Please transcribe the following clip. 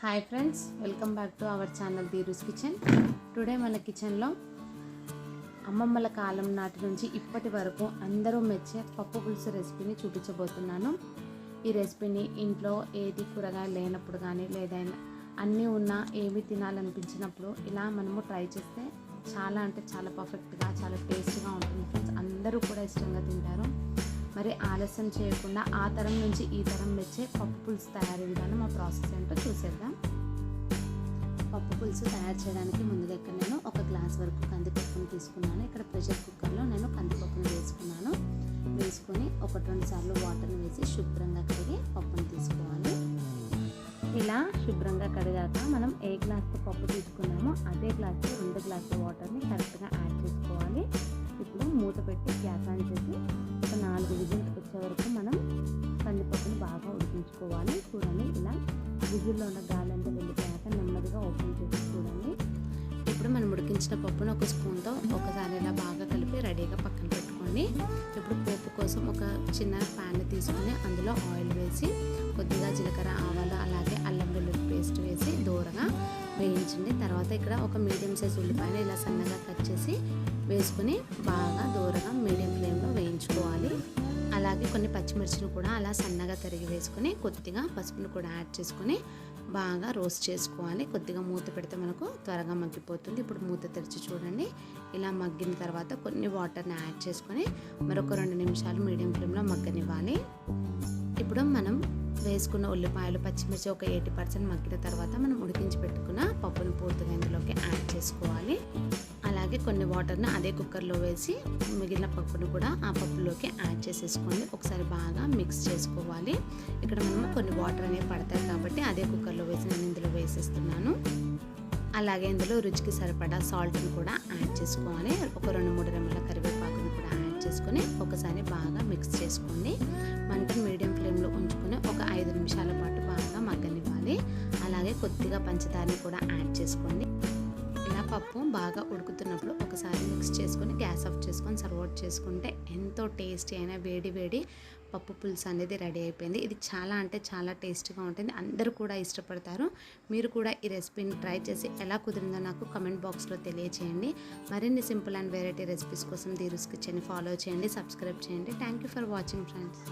Hi friends welcome back to our channel Dheeru's kitchen. Today మన కిచెన్లో అమ్మమ్మల కాలం నాటి నుంచి ఇప్పటి వరకు అందరూ మెచ్చే పప్పు పులుసు రెసిపీని చూపించబోతున్నాను. ఈ రెసిపీని ఇంట్లో ఏది కూరగాయలు లేనప్పుడు కానీ లేదైనా అన్నీ ఉన్నా ఏమి తినాలనిపించినప్పుడు ఇలా మనము ట్రై చేస్తే చాలా అంటే చాలా పర్ఫెక్ట్గా చాలా టేస్ట్గా ఉంటుంది. ఫ్రెండ్స్ అందరూ కూడా ఇష్టంగా తింటారు. మరి ఆలస్యం చేయకుండా ఆ తరం నుంచి ఈ తరం వచ్చే పప్పు పులుసు తయారీ విధానం ఆ ప్రాసెస్ ఏంటో చూసేద్దాం. పప్పు పులుసు తయారు చేయడానికి ముందుగా ఇక్కడ నేను ఒక గ్లాస్ వరకు కందిపప్పును తీసుకున్నాను. ఇక్కడ ప్రెషర్ కుక్కర్లో నేను కందిపప్పును వేసుకున్నాను. వేసుకొని ఒకటి రెండు సార్లు వాటర్ని వేసి శుభ్రంగా కడిగి పప్పును తీసుకోవాలి. ఇలా శుభ్రంగా కడిగాక మనం ఏ గ్లాస్తో పప్పు తీసుకున్నామో అదే గ్లాస్తో రెండు గ్లాసుల వాటర్ని కరెక్ట్గా యాడ్ చేసుకోవాలి. మూత పెట్టి గ్యాస్ ఆన్ చేసి ఒక నాలుగు విజిల్స్ వచ్చే వరకు మనం కందిపప్పుని బాగా ఉడికించుకోవాలి. చూడండి ఇలా విజిల్లో ఉన్న గాలి అంతా వెళ్ళిపోయాక నెమ్మదిగా ఓపెన్ చేసి చూడండి. ఇప్పుడు మనం ఉడికించిన పప్పును ఒక స్పూన్తో ఒకసారి ఇలా బాగా కలిపి రెడీగా పక్కన పెట్టుకోండి. ఇప్పుడు పోపు కోసం ఒక చిన్న ప్యాన్ తీసుకొని అందులో ఆయిల్ వేసి కొద్దిగా జీలకర్ర ఆవాలు అలాగే అల్లం వెల్లుల్లి పేస్ట్ వేసి దూరగా వేయించండి. తర్వాత ఇక్కడ ఒక మీడియం సైజ్ ఉల్లిపాయలు ఇలా సన్నగా కట్ చేసి వేసుకుని బాగా దూరగా మీడియం ఫ్లేమ్లో వేయించుకోవాలి. అలాగే కొన్ని పచ్చిమిర్చిని కూడా అలా సన్నగా తరిగి వేసుకొని కొద్దిగా పసుపును కూడా యాడ్ చేసుకొని బాగా రోస్ట్ చేసుకోవాలి. కొద్దిగా మూత పెడితే మనకు త్వరగా మగ్గిపోతుంది. ఇప్పుడు మూత తెరిచి చూడండి. ఇలా మగ్గిన తర్వాత కొన్ని వాటర్ని యాడ్ చేసుకొని మరొక రెండు నిమిషాలు మీడియం ఫ్లేమ్లో మగ్గనివ్వాలి. ఇప్పుడు మనం వేసుకున్న ఉల్లిపాయలు పచ్చిమిర్చి ఒక ఎయిటీ పర్సెంట్ మగ్గిన తర్వాత మనం ఉడికించి పెట్టుకున్న పప్పును పూర్తిగా ఇందులోకి యాడ్ చేసుకోవాలి. అలాగే కొన్ని వాటర్ను అదే కుక్కర్లో వేసి మిగిలిన పప్పును కూడా ఆ పప్పులోకి యాడ్ చేసేసుకోండి. ఒకసారి బాగా మిక్స్ చేసుకోవాలి. ఇక్కడ మనము కొన్ని వాటర్ అనేవి పడతాయి కాబట్టి అదే కుక్కర్లో వేసి నేను ఇందులో వేసేస్తున్నాను. అలాగే ఇందులో రుచికి సరిపడా సాల్ట్ని కూడా యాడ్ చేసుకోవాలి. ఒక రెండు మూడు రెమ్మల కరివేపాకుని కూడా యాడ్ చేసుకొని ఒకసారి బాగా మిక్స్ చేసుకోండి. మంటను మీడియం ఫ్లేమ్లో ఉంచుకొని ఒక ఐదు నిమిషాల పాటు బాగా మగ్గనివ్వాలి. అలాగే కొద్దిగా పంచదారని కూడా యాడ్ చేసుకోండి. పప్పు బాగా ఉడుకుతున్నప్పుడు ఒకసారి మిక్స్ చేసుకొని గ్యాస్ ఆఫ్ చేసుకొని సర్వ్ అవుట్ చేసుకుంటే ఎంతో టేస్టీ అయిన వేడి వేడి పప్పు పులుసు అనేది రెడీ అయిపోయింది. ఇది చాలా అంటే చాలా టేస్టీగా ఉంటుంది. అందరూ కూడా ఇష్టపడతారు. మీరు కూడా ఈ రెసిపీని ట్రై చేసి ఎలా కుదిరిందో నాకు కమెంట్ బాక్స్లో తెలియచేయండి. మరిన్ని సింపుల్ అండ్ వెరైటీ రెసిపీస్ కోసం దీరుస్ కిచెన్ ఫాలో చేయండి సబ్స్క్రైబ్ చేయండి. Thank you for watching friends